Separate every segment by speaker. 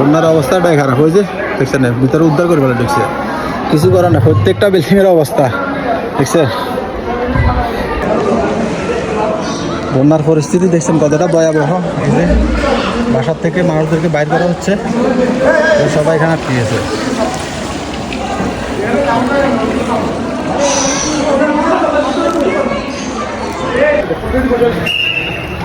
Speaker 1: বন্যার অবস্থাটাই খারাপ হয়েছে, দেখছেন ভিতরে উদ্ধার করে ফেলে দেখছে কিছু করার না প্রত্যেকটা বিল্ডিংয়ের অবস্থা, দেখছেন? বন্যার পরিস্থিতি দেখছেন কতটা ভয়াবহ বাসার থেকে মানুষদেরকে বাইর করা হচ্ছে। সবাই এখানে আটকে গেছে ভোট ঢুকবে তোর ভোট ঢুকবে ভোট ঢুকবে এখন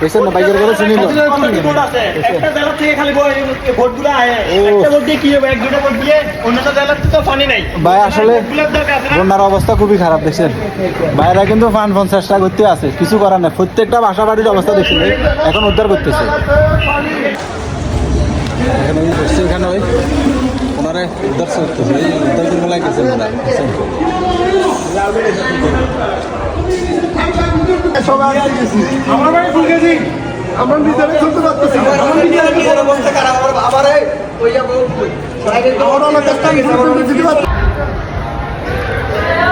Speaker 1: দেখছেন না বাইকের করে চিনি না
Speaker 2: একটা জেলা থেকে খালি ভোটগুলো আয়। একটা ভোট দিয়ে কি হবে? এক দুটো ভোট দিয়ে অন্যটা জেলাতে তো পানি নাই।
Speaker 1: ভাই আসলে? বন্যার অবস্থা খুবই খারাপ দেখছেন? বাইরে কিন্তু ফান ফান চেষ্টা করতে আছে কিছু করার নেই। প্রত্যেকটা বাসা বাড়ির অবস্থা দেখছেন এখন উদ্ধার করতেছে। এখানে বসছে এখানে ওই ওনারে উদ্ধার করতেছে। এই উদ্ধার করে লাগতেছে ওনারা দেখছেন?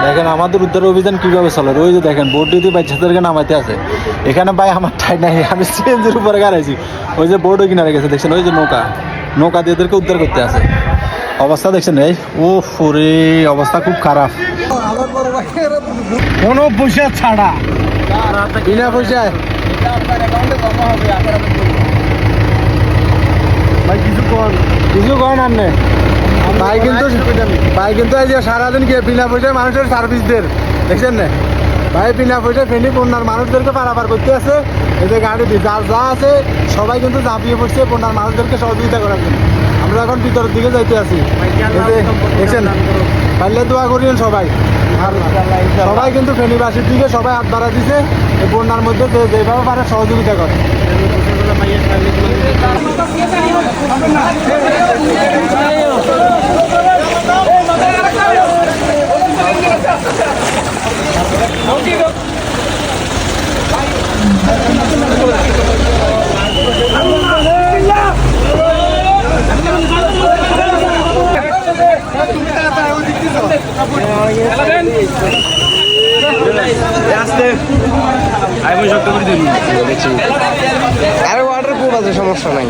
Speaker 1: দেখেন আমাদের উদ্ধার অভিযান কীভাবে চলে? ওই যে দেখেন বোট যদি বাচ্চাদেরকে নামাইতে আছে। এখানে ভাই আমার ঠাই নাই। আমি সিএনজির উপরে গাড়াইছি। ওই যে বোর্ডও কিনারে গেছে দেখছেন? ওই যে নৌকা। নৌকা দিয়ে ওদেরকে উদ্ধার করতে আছে। অবস্থা দেখছেন এই? ও ফোরে অবস্থা খুব খারাপ। কোনো পয়সা ছাড়া। বিনা পয়সায় ভাই কিছু কর। আপনি ভাই কিন্তু ভাই কিন্তু এই যে সারাদিন গিয়ে বিনা পয়সায় মানুষের সার্ভিস দের। দেখছেন না? ভাই বিনা পয়সায় ফেনি বন্যার মানুষদেরকে পারাপার করতে আছে। এই যে গাড়ি যার যা আছে সবাই কিন্তু ঝাঁপিয়ে পড়ছে বন্যার মানুষদেরকে সহযোগিতা করার জন্য। আমরা এখন ভিতরের দিকে যাইতে আছি। দেখছেন? পারলে দোয়া করিয়েন সবাই। সবাই কিন্তু ফেনীবাসীর দিকে সবাই হাত বাড়া দিছে। এই বন্যার মধ্যে যেভাবে পারে সহযোগিতা করে।
Speaker 3: আরে ওয়াটার প্রুফ আছে সমস্যা নাই।